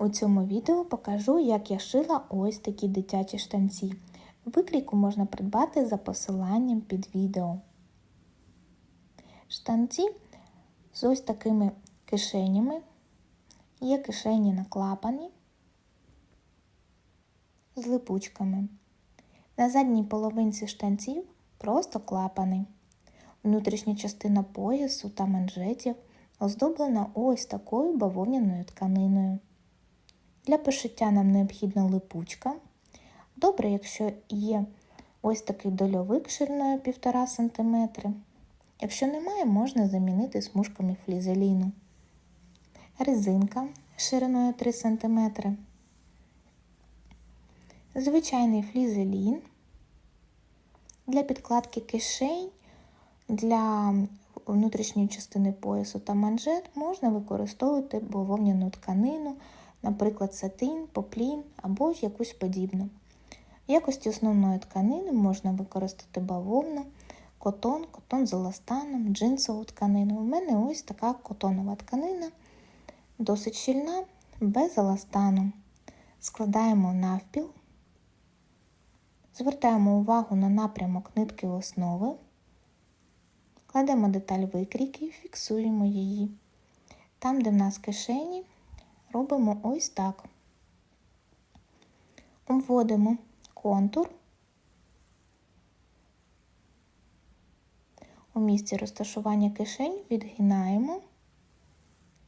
У цьому відео покажу, як я шила ось такі дитячі штанці. Викрійку можна придбати за посиланням під відео. Штанці з ось такими кишенями. Є кишені наклапані з липучками. На задній половинці штанців просто клапани. Внутрішня частина поясу та манжетів оздоблена ось такою бавовняною тканиною. Для пошиття нам необхідна липучка. Добре, якщо є ось такий дольовик шириною 1,5 см. Якщо немає, можна замінити смужками флізеліну. Резинка шириною 3 см. Звичайний флізелін. Для підкладки кишень, для внутрішньої частини поясу та манжет можна використовувати бавовняну тканину, наприклад, сатин, поплін або якусь подібну. В якості основної тканини можна використати бавовну, котон, котон з еластаном, джинсову тканину. У мене ось така котонова тканина, досить щільна, без еластану. Складаємо навпіл, звертаємо увагу на напрямок нитки основи. Кладемо деталь викрійки і фіксуємо її. Там, де в нас кишені, робимо ось так. Обводимо контур. У місці розташування кишень відгинаємо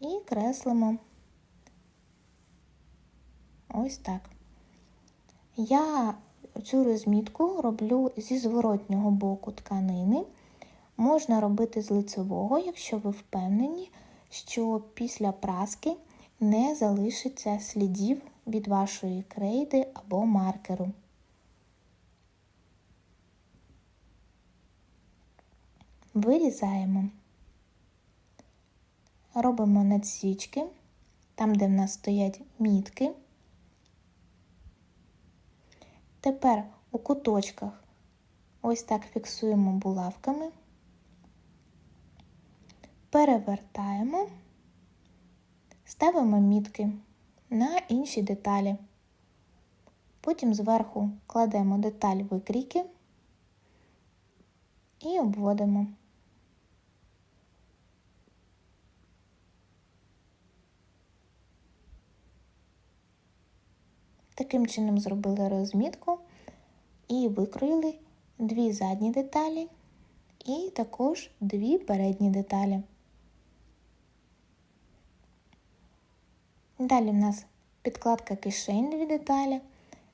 і креслимо ось так. Я цю розмітку роблю зі зворотнього боку тканини. Можна робити з лицевого, якщо ви впевнені, що після праски не залишиться слідів від вашої крейди або маркеру. Вирізаємо, робимо надсічки, там, де в нас стоять мітки. Тепер у куточках ось так фіксуємо булавками перевертаємо, ставимо мітки на інші деталі. Потім зверху кладемо деталь викрійки і обводимо. Таким чином зробили розмітку і викроїли дві задні деталі і також дві передні деталі. Далі в нас підкладка кишень дві деталі,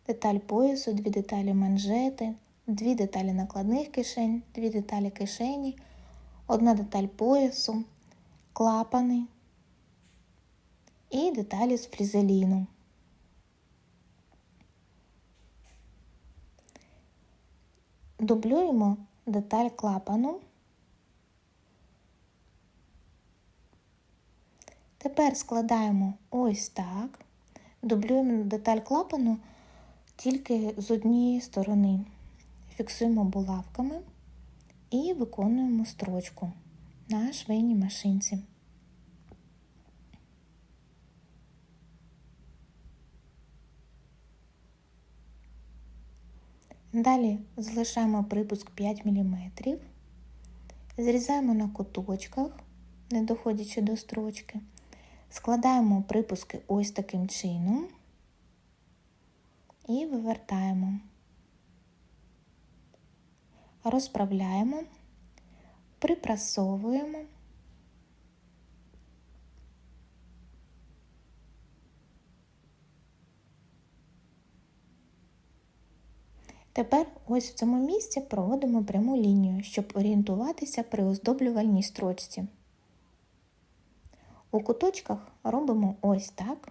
деталь поясу, дві деталі манжети, дві деталі накладних кишень, дві деталі кишені, одна деталь поясу, клапани і деталі з фрізеліну. Дублюємо деталь клапану. Тепер складаємо ось так, дублюємо деталь клапану тільки з однієї сторони. Фіксуємо булавками і виконуємо строчку на швейній машинці. Далі залишаємо припуск 5 мм, зрізаємо на куточках, не доходячи до строчки. Складаємо припуски ось таким чином і вивертаємо, розправляємо, припрасовуємо. Тепер ось в цьому місці проводимо пряму лінію, щоб орієнтуватися при оздоблювальній строчці. У куточках робимо ось так.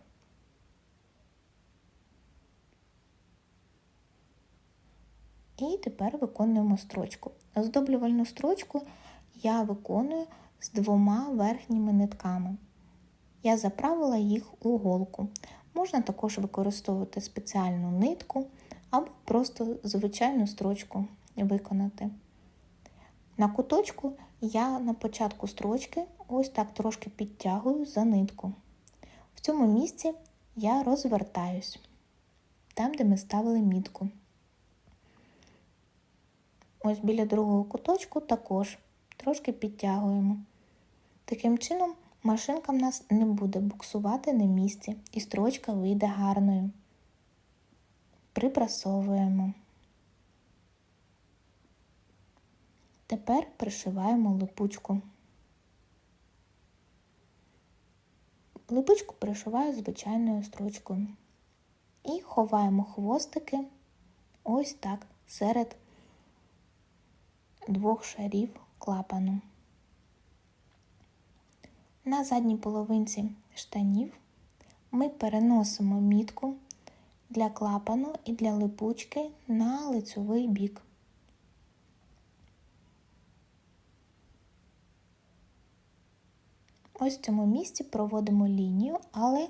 І тепер виконуємо строчку. Оздоблювальну строчку я виконую з двома верхніми нитками. Я заправила їх у голку. Можна також використовувати спеціальну нитку або просто звичайну строчку виконати. На куточку я на початку строчки ось так трошки підтягую за нитку. В цьому місці я розвертаюсь там, де ми ставили мітку. Ось біля другого куточку також трошки підтягуємо. Таким чином, машинка в нас не буде буксувати на місці і строчка вийде гарною. Припрасовуємо. Тепер пришиваємо липучку. Липучку пришиваю звичайною строчкою. І ховаємо хвостики ось так серед двох шарів клапану. На задній половинці штанів ми переносимо мітку для клапану і для липучки на лицьовий бік. Ось в цьому місці проводимо лінію, але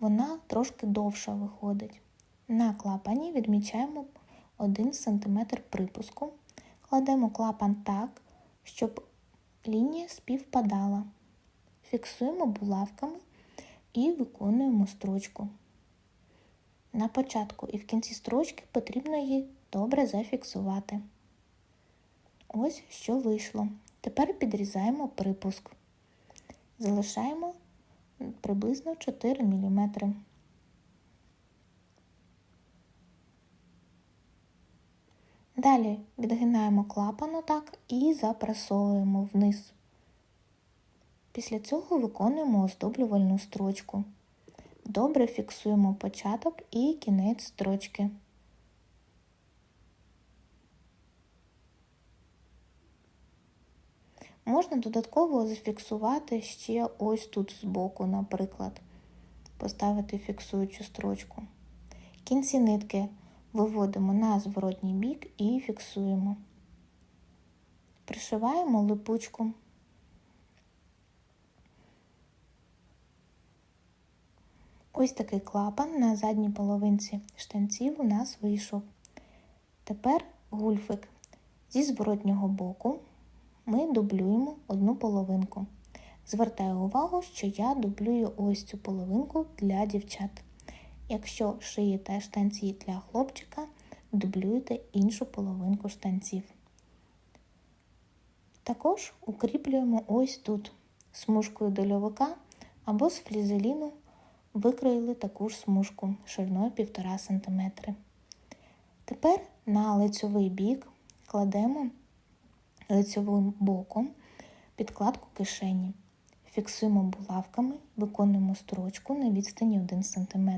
вона трошки довша виходить. На клапані відмічаємо 1 см припуску, кладемо клапан так, щоб лінія співпадала. Фіксуємо булавками і виконуємо строчку. На початку і в кінці строчки потрібно її добре зафіксувати. Ось що вийшло. Тепер підрізаємо припуск. Залишаємо приблизно 4 мм. Далі відгинаємо клапан отак і запресовуємо вниз. Після цього виконуємо оздоблювальну строчку. Добре фіксуємо початок і кінець строчки. Можна додатково зафіксувати ще ось тут збоку, наприклад, поставити фіксуючу строчку. Кінці нитки виводимо на зворотній бік і фіксуємо. Пришиваємо липучку. Ось такий клапан на задній половинці штанців у нас вийшов. Тепер гульфик. Зі зворотнього боку ми дублюємо одну половинку. Звертаю увагу, що я дублюю ось цю половинку для дівчат. Якщо шиєте штанці для хлопчика, дублюєте іншу половинку штанців. Також укріплюємо ось тут смужкою дольовика або з флізеліну викроїли таку ж смужку шириною 1,5 см. Тепер на лицьовий бік кладемо лицьовим боком підкладку кишені. Фіксуємо булавками, виконуємо строчку на відстані 1 см.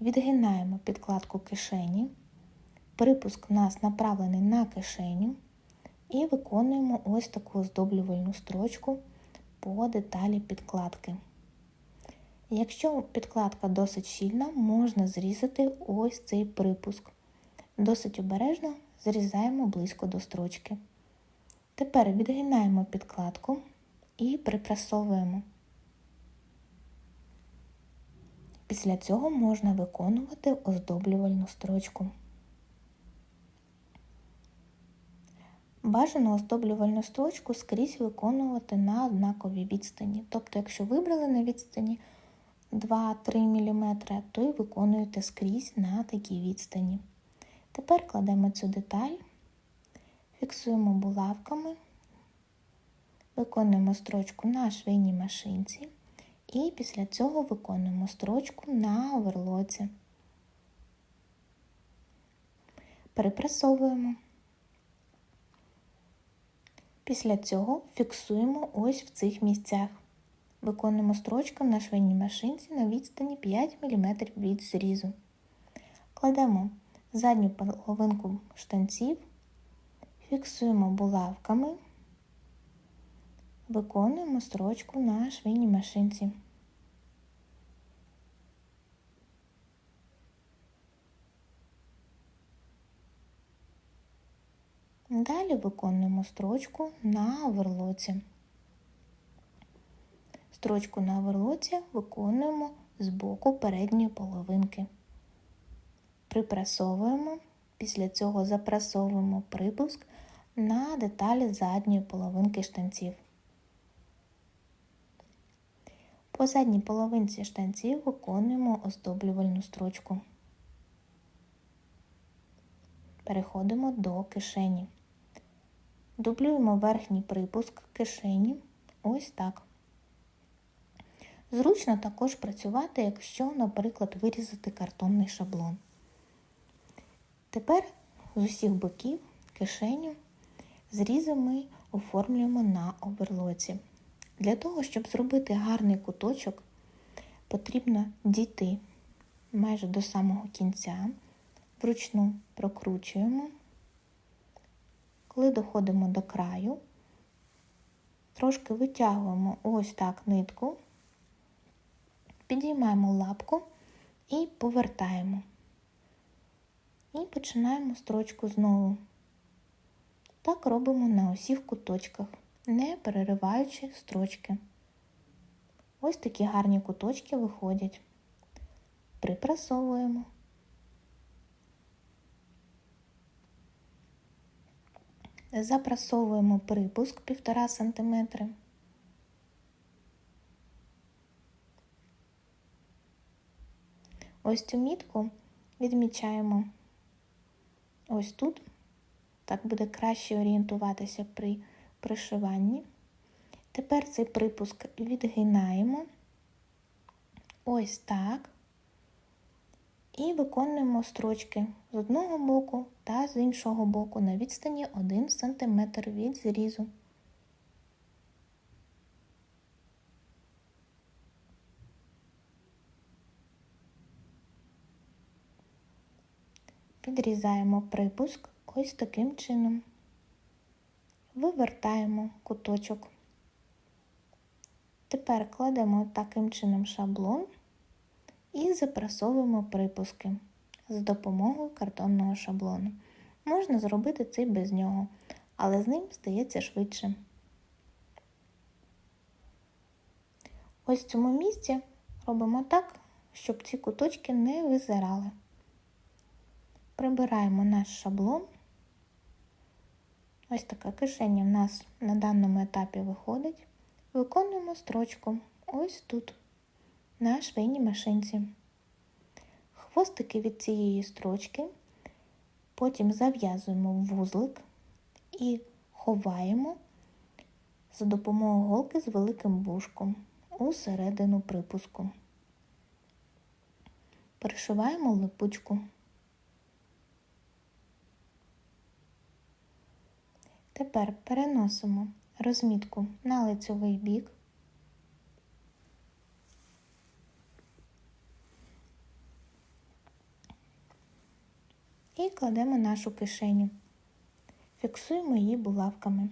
Відгинаємо підкладку кишені, припуск у нас направлений на кишеню і виконуємо ось таку оздоблювальну строчку по деталі підкладки. Якщо підкладка досить щільна, можна зрізати ось цей припуск. Досить обережно зрізаємо близько до строчки. Тепер відгинаємо підкладку і припрасовуємо. Після цього можна виконувати оздоблювальну строчку. Бажано оздоблювальну строчку скрізь виконувати на однаковій відстані. Тобто, якщо вибрали на відстані 2-3 мм, то й виконуєте скрізь на такій відстані. Тепер кладемо цю деталь, фіксуємо булавками, виконуємо строчку на швейній машинці. І після цього виконуємо строчку на оверлоці. Перепресовуємо. Після цього фіксуємо ось в цих місцях. Виконуємо строчку на швейній машинці на відстані 5 мм від зрізу. Кладемо задню половинку штанців, фіксуємо булавками, виконуємо строчку на швейній машинці. Далі виконуємо строчку на оверлоці. Строчку на оверлоці виконуємо з боку передньої половинки. Припрасовуємо, після цього запрасовуємо припуск на деталі задньої половинки штанців. По задній половинці штанців виконуємо оздоблювальну строчку. Переходимо до кишені. Дублюємо верхній припуск кишені. Ось так. Зручно також працювати, якщо, наприклад, вирізати картонний шаблон. Тепер з усіх боків кишеню зрізи ми оформлюємо на оверлоці. Для того, щоб зробити гарний куточок, потрібно дійти майже до самого кінця, вручну прокручуємо. Коли доходимо до краю, трошки витягуємо ось так нитку, підіймаємо лапку і повертаємо. І починаємо строчку знову. Так робимо на усіх куточках, не перериваючи строчки. Ось такі гарні куточки виходять. Припрасовуємо. Запрасовуємо припуск 1,5 см. Ось цю мітку відмічаємо ось тут. Так буде краще орієнтуватися при пришиванні. Тепер цей припуск відгинаємо ось так. І виконуємо строчки з одного боку та з іншого боку на відстані 1 см від зрізу. Підрізаємо припуск ось таким чином. Вивертаємо куточок. Тепер кладемо таким чином шаблон і запрасовуємо припуски з допомогою картонного шаблону. Можна зробити це без нього, але з ним стається швидше. Ось в цьому місці робимо так, щоб ці куточки не визирали. Прибираємо наш шаблон. Ось така кишеня в нас на даному етапі виходить. Виконуємо строчку ось тут, на швейній машинці. Хвостики від цієї строчки, потім зав'язуємо в вузлик і ховаємо за допомогою голки з великим вушком у середину припуску. Перешиваємо липучку. Тепер переносимо розмітку на лицьовий бік. І кладемо нашу кишеню. Фіксуємо її булавками.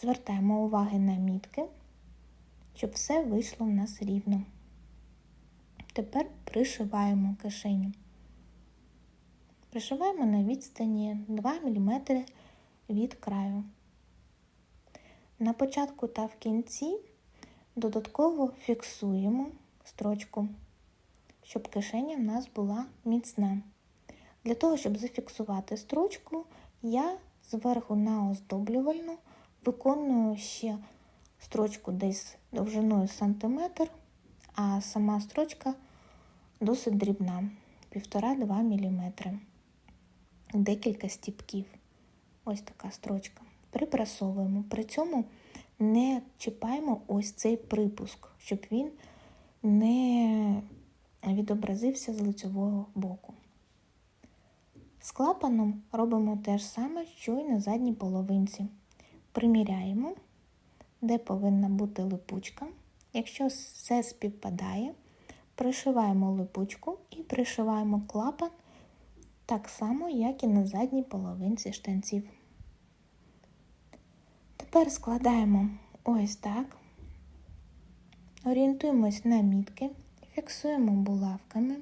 Звертаємо уваги на мітки, щоб все вийшло в нас рівно. Тепер пришиваємо кишеню. Пришиваємо на відстані 2 мм від краю. На початку та в кінці додатково фіксуємо строчку, щоб кишеня в нас була міцна. Для того, щоб зафіксувати строчку, я зверху на оздоблювальну виконую ще строчку десь довжиною сантиметр, а сама строчка досить дрібна 1,5-2 мм. Декілька стіпків. Ось така строчка. Припрасовуємо. При цьому не чіпаємо ось цей припуск, щоб він не відобразився з лицевого боку. З клапаном робимо те ж саме, що й на задній половинці. Приміряємо, де повинна бути липучка. Якщо все співпадає, пришиваємо липучку і пришиваємо клапан так само, як і на задній половинці штанців. Тепер складаємо ось так, орієнтуємось на мітки, фіксуємо булавками,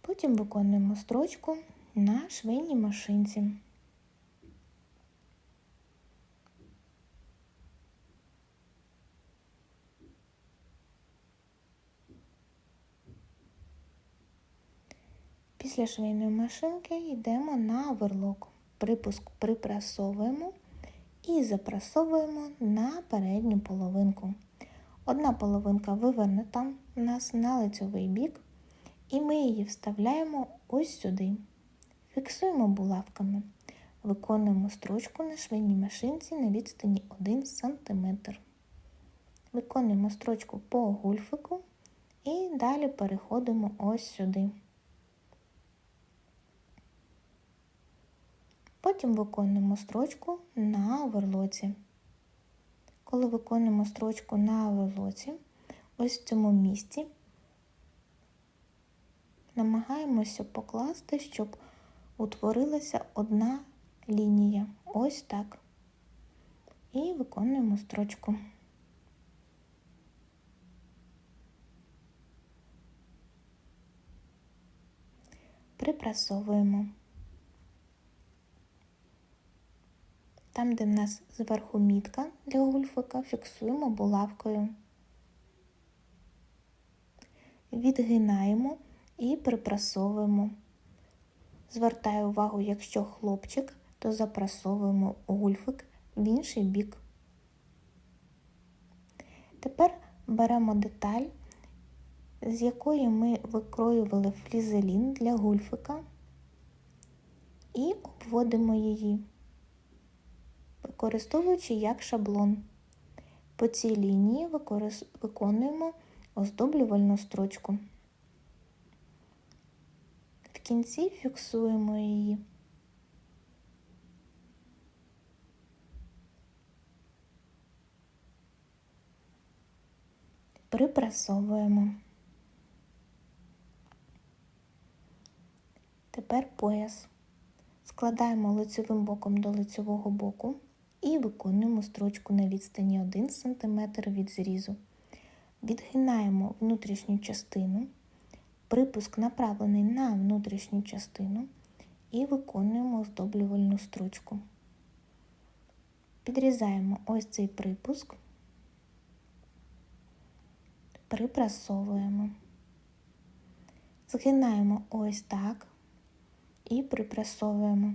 потім виконуємо строчку на швейній машинці. Після швейної машинки йдемо на оверлок. Припуск припрасовуємо і запрасовуємо на передню половинку. Одна половинка вивернута у нас на лицьовий бік, і ми її вставляємо ось сюди. Фіксуємо булавками. Виконуємо строчку на швейній машинці на відстані 1 см. Виконуємо строчку по гульфику і далі переходимо ось сюди. Потім виконуємо строчку на оверлоці. Коли виконуємо строчку на оверлоці, ось в цьому місці намагаємося покласти, щоб утворилася одна лінія. Ось так. І виконуємо строчку. Припрасовуємо. Там, де в нас зверху мітка для гульфика, фіксуємо булавкою. Відгинаємо і припрасовуємо. Звертаю увагу, якщо хлопчик, то запрасовуємо гульфик в інший бік. Тепер беремо деталь, з якої ми викроювали флізелін для гульфика і обводимо її використовуючи як шаблон. По цій лінії виконуємо оздоблювальну строчку. В кінці фіксуємо її. Припрасовуємо. Тепер пояс. Складаємо лицевим боком до лицевого боку і виконуємо строчку на відстані 1 см від зрізу. Відгинаємо внутрішню частину, припуск направлений на внутрішню частину і виконуємо оздоблювальну строчку. Підрізаємо ось цей припуск, припрасовуємо, згинаємо ось так і припрасовуємо.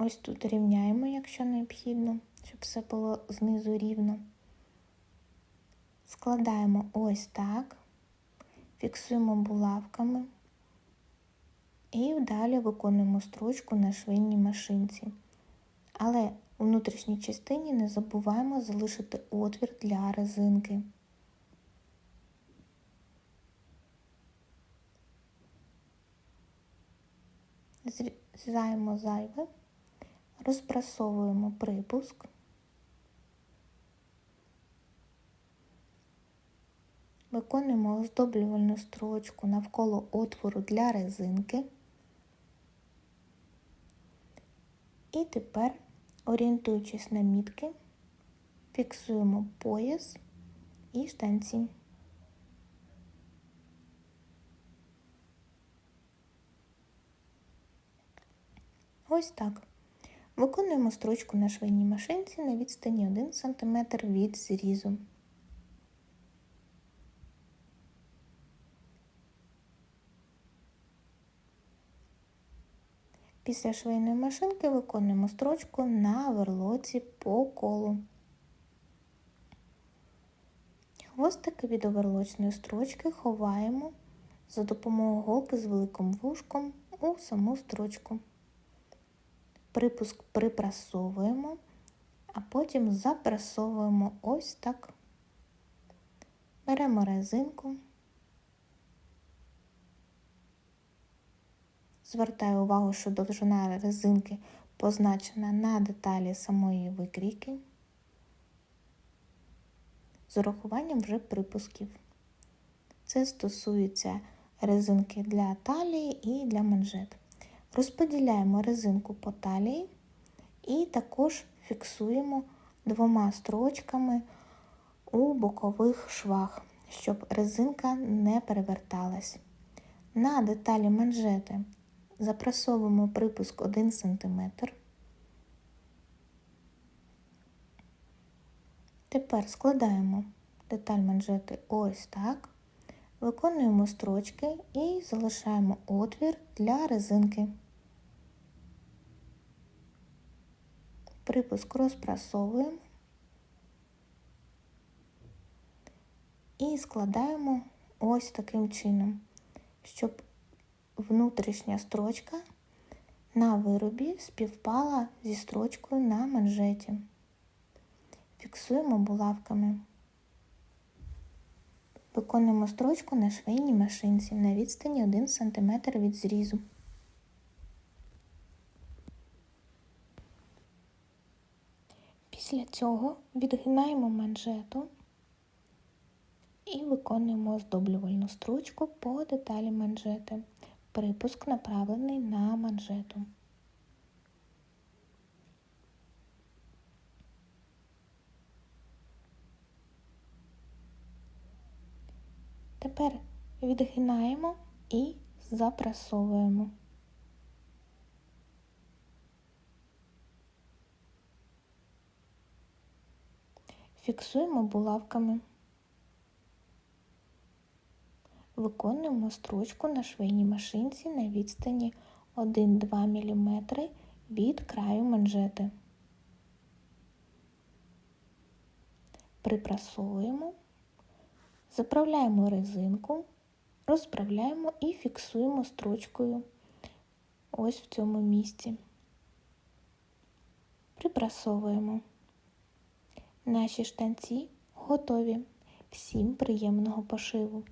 Ось тут рівняємо, якщо необхідно, щоб все було знизу рівно. Складаємо ось так, фіксуємо булавками і далі виконуємо строчку на швейній машинці. Але у внутрішній частині не забуваємо залишити отвір для резинки. Зрізаємо зайве розпрасовуємо припуск. Виконуємо оздоблювальну строчку навколо отвору для резинки. І тепер, орієнтуючись на мітки, фіксуємо пояс і штанці. Ось так. Виконуємо строчку на швейній машинці на відстані 1 см від зрізу. Після швейної машинки виконуємо строчку на верлоці по колу. Хвостики від оверлочної строчки ховаємо за допомогою голки з великим вушком у саму строчку припуск припрасовуємо, а потім запрасовуємо ось так. Беремо резинку, звертаю увагу, що довжина резинки позначена на деталі самої викрійки, з урахуванням вже припусків. Це стосується резинки для талії і для манжет. Розподіляємо резинку по талії і також фіксуємо двома строчками у бокових швах, щоб резинка не переверталась. На деталі манжети запрасовуємо припуск 1 см. Тепер складаємо деталь манжети ось так. Виконуємо строчки і залишаємо отвір для резинки. Припуск розпрасовуємо і складаємо ось таким чином, щоб внутрішня строчка на виробі співпала зі строчкою на манжеті. Фіксуємо булавками. Виконуємо строчку на швейній машинці на відстані 1 см від зрізу. Після цього відгинаємо манжету і виконуємо оздоблювальну строчку по деталі манжети. Припуск направлений на манжету. Тепер відгинаємо і запрасовуємо. Фіксуємо булавками. Виконуємо строчку на швейній машинці на відстані 1-2 мм від краю манжети. Припрасовуємо, заправляємо резинку, розправляємо і фіксуємо строчкою ось в цьому місці. Припрасовуємо. Наші штанці готові. Всім приємного пошиву!